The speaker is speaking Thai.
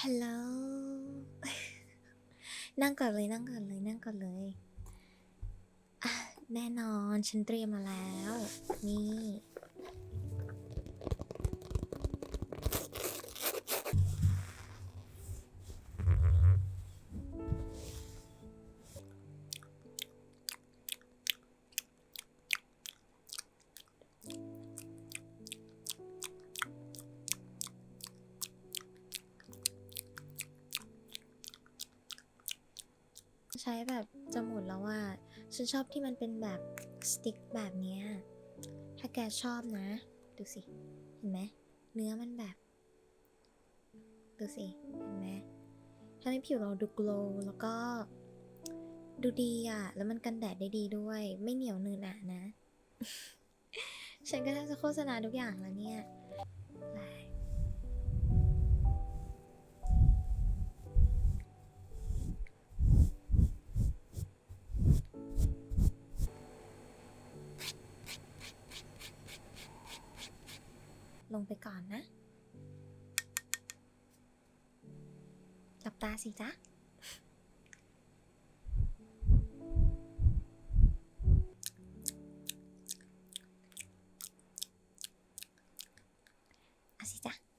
ฮัลโหล นั่งก่อนเลยนั่งก่อนเลยนั่งก่อนเลยอะแน่นอนฉันเตรียมมาแล้ว นี่ ใช้แบบจะหมดแล้วว่า ฉันชอบที่มันเป็นแบบสติ๊กแบบเนี้ยถ้าแกชอบนะ ดูสิ เห็นไหม เนื้อมันแบบ ดูสิ เห็นไหมทำให้ผิวเราดูโกลว์แล้วก็ดูดีอะ แล้วมันกันแดดได้ดีด้วย ไม่เหนียวเนื้อหนะนะ ฉันก็แทบจะโฆษณาทุกอย่างแล้วเนี่ย ลงไปก่อนนะ หลับตาสิจ๊ะอาสิจ๊ะ